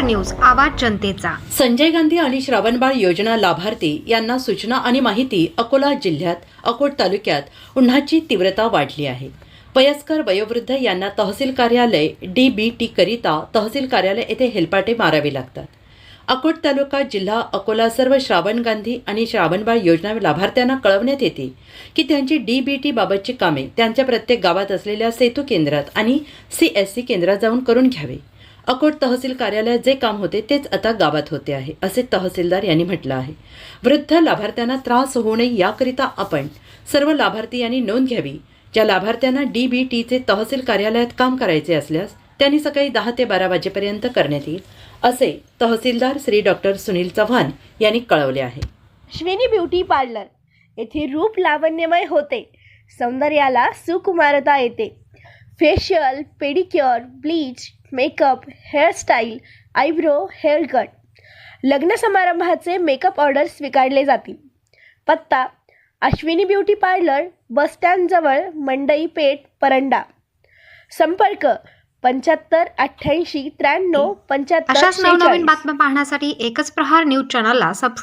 News आवाज जनतेचा. संजय गांधी आणि श्रावणबाळ योजना लाभार्थी यांना सूचना आणि माहिती अकोला जिल्ह्यात अकोट तालुक्यात उन्हाची तीव्रता वाढली आहे. वयस्कर वयोवृद्ध यांना तहसील कार्यालय डी बी टी करिता तहसील कार्यालय येथे हेलपाटे मारावे लागतात. अकोट तालुका जिल्हा अकोला सर्व श्रावण गांधी आणि श्रावणबाळ योजना लाभार्थ्यांना कळवण्यात येते की त्यांची डी बी टी बाबतची कामे त्यांच्या प्रत्येक गावात असलेल्या सेतू केंद्रात आणि सी एस सी केंद्रात जाऊन करून घ्यावे. अकोट तहसील कार्यालयात जे काम होते तेच आता गावात होते आहे असे तहसीलदार यांनी म्हटलं आहे. वृद्ध लाभार्थ्यांना त्रास होऊ नये याकरिता आपण सर्व लाभार्थी यांनी नोंद घ्यावी. ज्या लाभार्थ्यांना डी बी टीचे तहसील कार्यालयात काम करायचे असल्यास त्यांनी सकाळी दहा ते बारा वाजेपर्यंत करण्यात येईल असे तहसीलदार श्री डॉक्टर सुनील चव्हाण यांनी कळवले आहे. श्वेनी ब्युटी पार्लर येथे रूप लावण्यमय होते. सौंदर्याला सुकुमारता येते. Facial pedicure bleach makeup hairstyle eyebrow hair cut लग्न समारंभाचे मेकअप ऑर्डर स्वीकारले जातील. पत्ता अश्विनी ब्युटी पार्लर बसस्टँडजवळ मंडई पेठ परंडा. संपर्क पंच्याहत्तर अठ्ठ्याऐंशी त्र्याण्णव पंच्याहत्तर अशाच नवनवीन. बातम्या पाहण्यासाठी एकच प्रहार न्यूज चॅनलला सबस्क्राईब